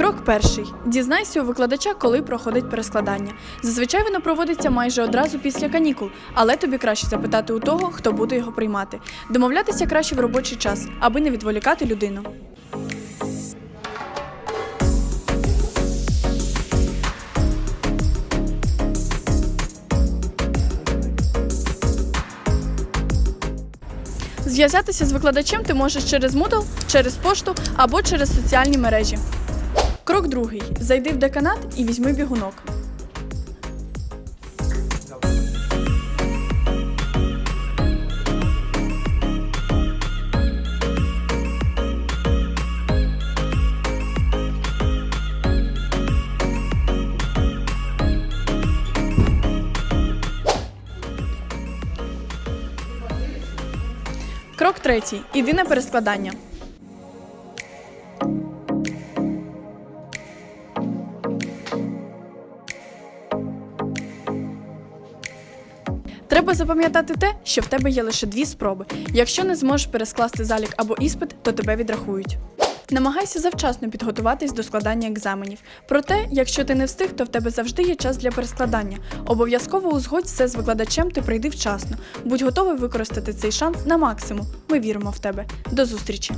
Крок перший. Дізнайся у викладача, коли проходить перескладання. Зазвичай воно проводиться майже одразу після канікул, але тобі краще запитати у того, хто буде його приймати. Домовлятися краще в робочий час, аби не відволікати людину. Зв'язатися з викладачем ти можеш через Moodle, через пошту або через соціальні мережі. Крок другий. Зайди в деканат і візьми бігунок. Крок третій. Іди на перескладання. Треба запам'ятати те, що в тебе є лише дві спроби. Якщо не зможеш перескласти залік або іспит, то тебе відрахують. Намагайся завчасно підготуватись до складання екзаменів. Проте, якщо ти не встиг, то в тебе завжди є час для перескладання. Обов'язково узгодь все з викладачем, ти прийди вчасно. Будь готовий використати цей шанс на максимум. Ми віримо в тебе. До зустрічі!